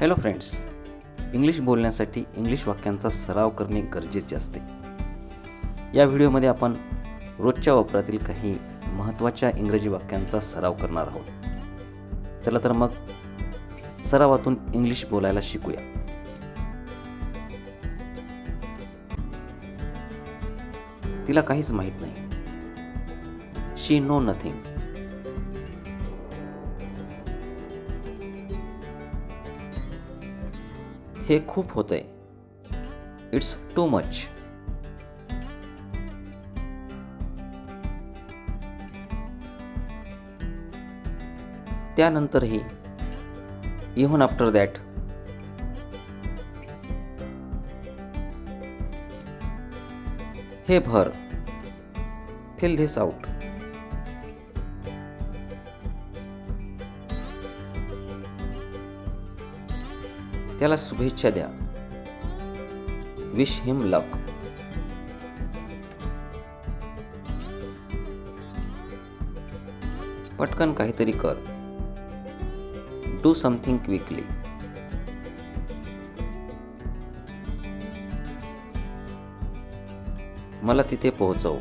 Hello friends English बोलण्यासाठी English वाक्यांचा सराव करणे गरजेचे असते. या व्हिडिओमध्ये आपण रोजच्या वापरातील काही महत्त्वाच्या इंग्रजी वाक्यांचा सराव करणार आहोत. चला तर मग सरावातून इंग्लिश बोलायला शिकूया. तिला काहीच माहीत नाही. शी नो नथिंग हे खूप होतंय. इट्स टू मच त्यानंतरही इव्हन आफ्टर दॅट हे भर फिल धिस आउट त्याला शुभेच्छा द्या. विश हिम लक पटकन काहीतरी कर. डू समथिंग क्विकली मला तिथे पोहोचव.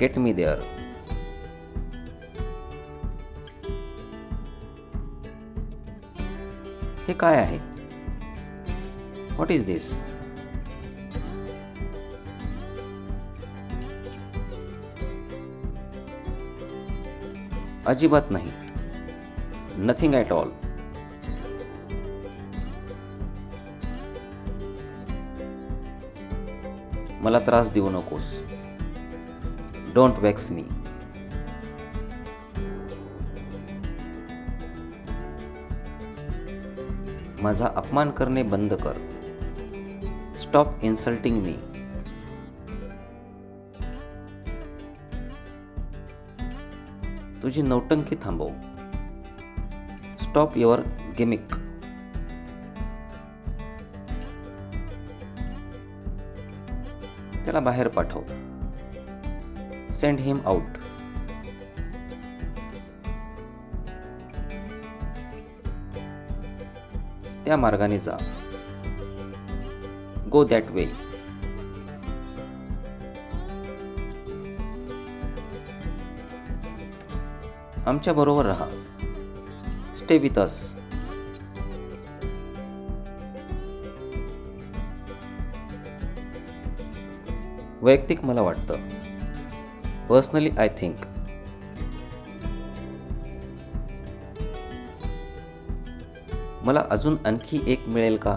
गेट मी देअर हे काय आहे? व्हॉट इज़ दिस अजिबात नाही. नथिंग ॲट ऑल मला त्रास देऊ नकोस. डोंट वॅक्स मी माझा अपमान करणे बंद कर. स्टॉप इन्सल्टिंग मी तुझी नौटंकी थांबव. स्टॉप युअर गिमिक त्याला बाहेर पाठव. सेंड हिम आउट त्या मार्गाने जा. गो दॅट वे आमच्या बरोबर राहा. स्टे विथ अस वैयक्तिक मला वाटतं. पर्सनली आय थिंक मला अजून आणखी एक मिळेल का?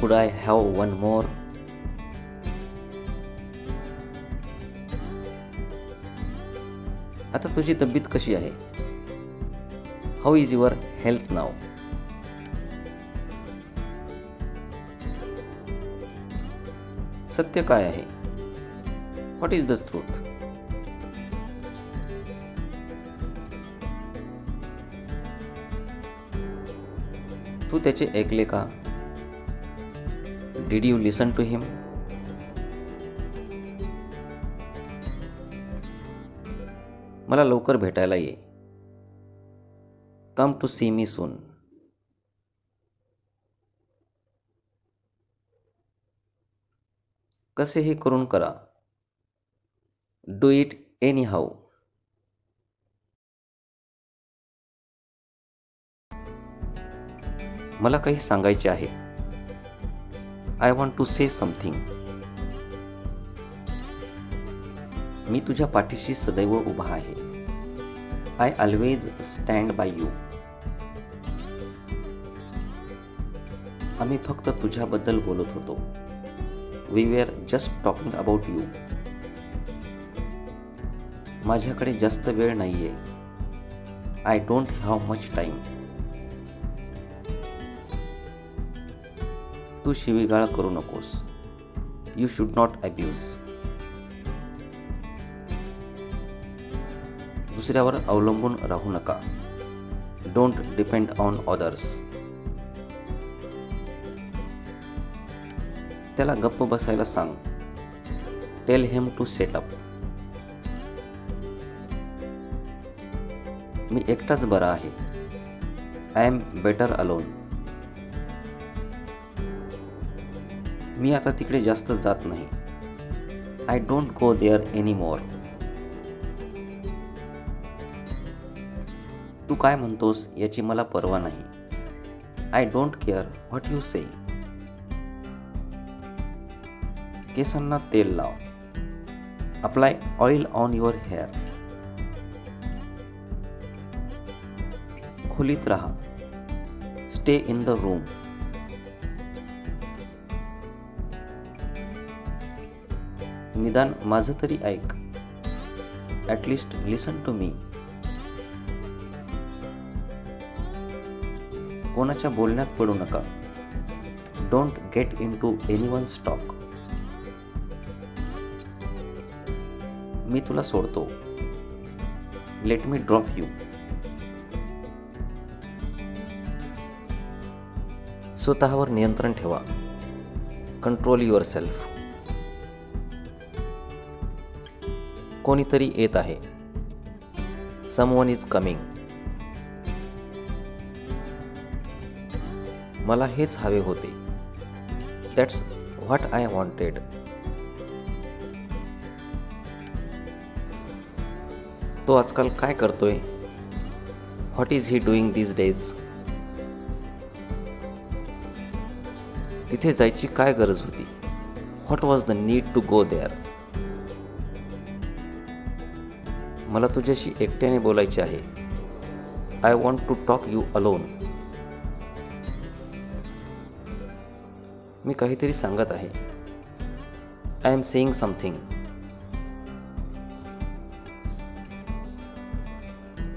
Could I have one more आता तुझी तब्येत कशी आहे? हाऊ इज युअर हेल्थ नाव सत्य काय आहे? व्हॉट इज द ट्रूथ तू त्याचे ऐकले का? Did you listen to him मला लवकर भेटायला ये. कम टू सी मी सून कसेही करून करा. डू इट एनी हाऊ मला काही सांगायचे आहे. I want to say something मी तुझ्या पाठीशी सदैव उभा आहे. I always stand by you आम्ही फक्त तुझ्याबद्दल बोलत होतो. We were just talking about you माझ्याकडे जास्त वेळ नाही आहे I don't have much time तू शिवीगाळ करू नकोस. यू शुड नॉट अब्यूज दुसऱ्यावर अवलंबून राहू नका. डोंट डिपेंड ऑन ऑदर्स त्याला गप्प बसायला सांग. Tell him to shut up मी एकटाच बरा आहे. आय एम बेटर अलोन मी आता तिकडे जास्त जात नाही. I don't go there any more तू काय म्हणतोस याची मला पर्वा नाही. I don't care what you say केसांना तेल लाव. Apply oil on your hair खोलीत राहा. स्टे इन द रूम निदान माझं तरी ऐक. ॲटलिस्ट लिसन टू मी कोणाच्या बोलण्यात पडू नका. Don't get into anyone's talk मी तुला सोडतो. लेट मी ड्रॉप यू स्वतःवर नियंत्रण ठेवा. कंट्रोल युअर सेल्फ कोणीतरी येत आहे. समवन इज कमिंग मला हेच हवे होते. दॅट्स व्हॉट आय वॉन्टेड तो आजकाल काय करतोय? What is he doing these days तिथे जायची काय गरज होती? What was the need to go there मला तुझ्याशी एकट्याने बोलायचे आहे. I want to talk you alone मी काहीतरी सांगत आहे. आय एम सेईंग समथिंग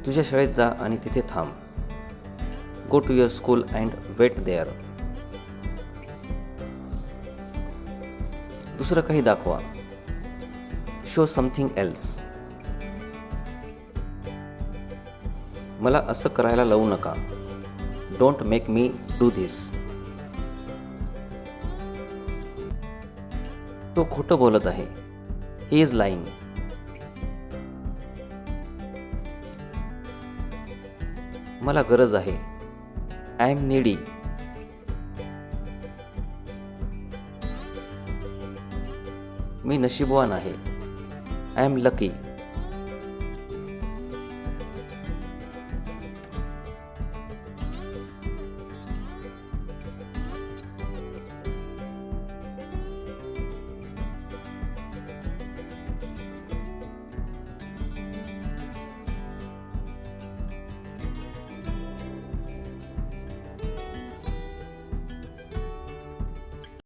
तुझ्या शाळेत जा आणि तिथे थांब. Go to your school and wait there दुसरं काही दाखवा. शो समथिंग एल्स मला असं करायला लावू नका. Don't make me do this तो खोटं बोलत आहे. ही इज लाईंग मला गरज आहे. आय एम नीडी मी नशीबवान आहे. I am lucky